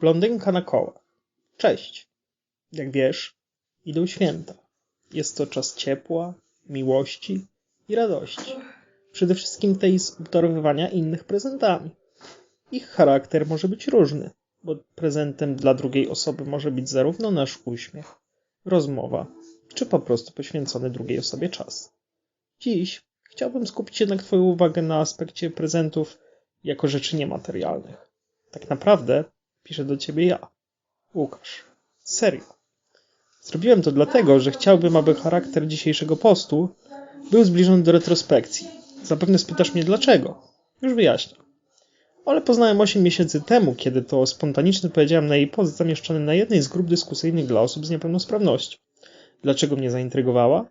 Blondynka na kołach. Cześć. Jak wiesz, idą święta. Jest to czas ciepła, miłości i radości. Przede wszystkim tej z obdarowywania innych prezentami. Ich charakter może być różny, bo prezentem dla drugiej osoby może być zarówno nasz uśmiech, rozmowa, czy po prostu poświęcony drugiej osobie czas. Dziś chciałbym skupić jednak Twoją uwagę na aspekcie prezentów jako rzeczy niematerialnych. Tak naprawdę piszę do Ciebie ja, Łukasz. Serio. Zrobiłem to dlatego, że chciałbym, aby charakter dzisiejszego postu był zbliżony do retrospekcji. Zapewne spytasz mnie dlaczego. Już wyjaśnię. Ale poznałem 8 miesięcy temu, kiedy to spontanicznie powiedziałem na jej post zamieszczony na jednej z grup dyskusyjnych dla osób z niepełnosprawnością. Dlaczego mnie zaintrygowała?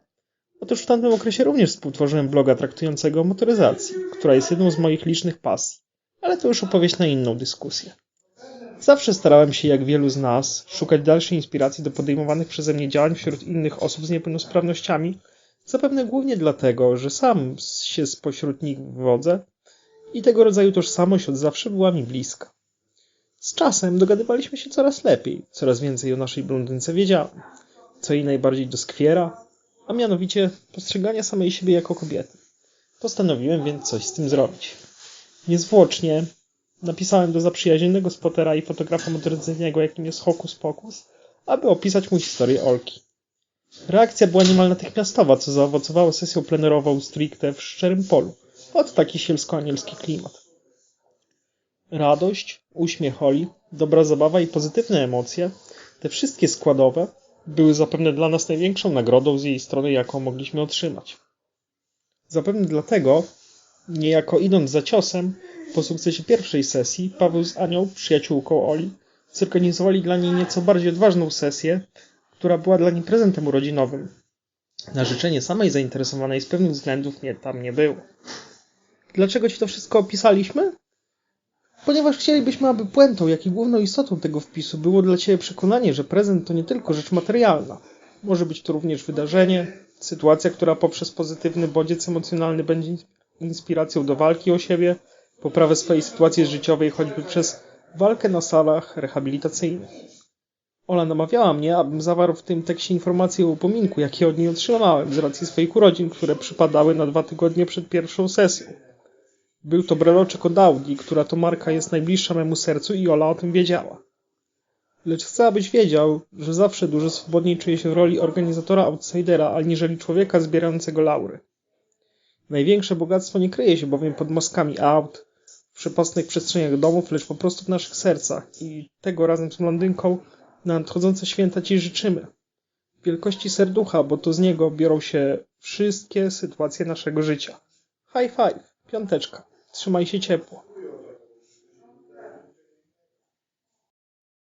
Otóż w tamtym okresie również współtworzyłem bloga traktującego o motoryzacji, która jest jedną z moich licznych pasji. Ale to już opowieść na inną dyskusję. Zawsze starałem się, jak wielu z nas, szukać dalszej inspiracji do podejmowanych przeze mnie działań wśród innych osób z niepełnosprawnościami, zapewne głównie dlatego, że sam się spośród nich wywodzę i tego rodzaju tożsamość od zawsze była mi bliska. Z czasem dogadywaliśmy się coraz lepiej, coraz więcej o naszej blondynce wiedziałem, co jej najbardziej doskwiera, a mianowicie postrzegania samej siebie jako kobiety. Postanowiłem więc coś z tym zrobić. Niezwłocznie napisałem do zaprzyjaźnionego spotera i fotografa motoryzacyjnego, jakim jest Hokus Pokus, aby opisać mu historię Olki. Reakcja była niemal natychmiastowa, co zaowocowało sesją plenerową stricte w szczerym polu, pod taki sielsko-anielski klimat. Radość, uśmiech Oli, dobra zabawa i pozytywne emocje, te wszystkie składowe, były zapewne dla nas największą nagrodą z jej strony, jaką mogliśmy otrzymać. Zapewne dlatego, niejako idąc za ciosem, po sukcesie pierwszej sesji, Paweł z Anią, przyjaciółką Oli, zorganizowali dla niej nieco bardziej odważną sesję, która była dla niej prezentem urodzinowym. Na życzenie samej zainteresowanej z pewnych względów nie tam nie było. Dlaczego ci to wszystko opisaliśmy? Ponieważ chcielibyśmy, aby puentą, jak i główną istotą tego wpisu było dla Ciebie przekonanie, że prezent to nie tylko rzecz materialna. Może być to również wydarzenie, sytuacja, która poprzez pozytywny bodziec emocjonalny będzie inspiracją do walki o siebie, poprawę swojej sytuacji życiowej, choćby przez walkę na salach rehabilitacyjnych. Ola namawiała mnie, abym zawarł w tym tekście informacje o upominku, jakie od niej otrzymałem z racji swoich urodzin, które przypadały na dwa tygodnie przed pierwszą sesją. Był to breloczek od Audi, która to marka jest najbliższa memu sercu i Ola o tym wiedziała. Lecz chcę, abyś wiedział, że zawsze dużo swobodniej czuję się w roli organizatora outsidera, aniżeli człowieka zbierającego laury. Największe bogactwo nie kryje się bowiem pod maskami aut, w przepastnych przestrzeniach domów, lecz po prostu w naszych sercach i tego razem z blondynką na nadchodzące święta Ci życzymy. Wielkości serducha, bo to z niego biorą się wszystkie sytuacje naszego życia. High five, piąteczka. Trzymaj się ciepło.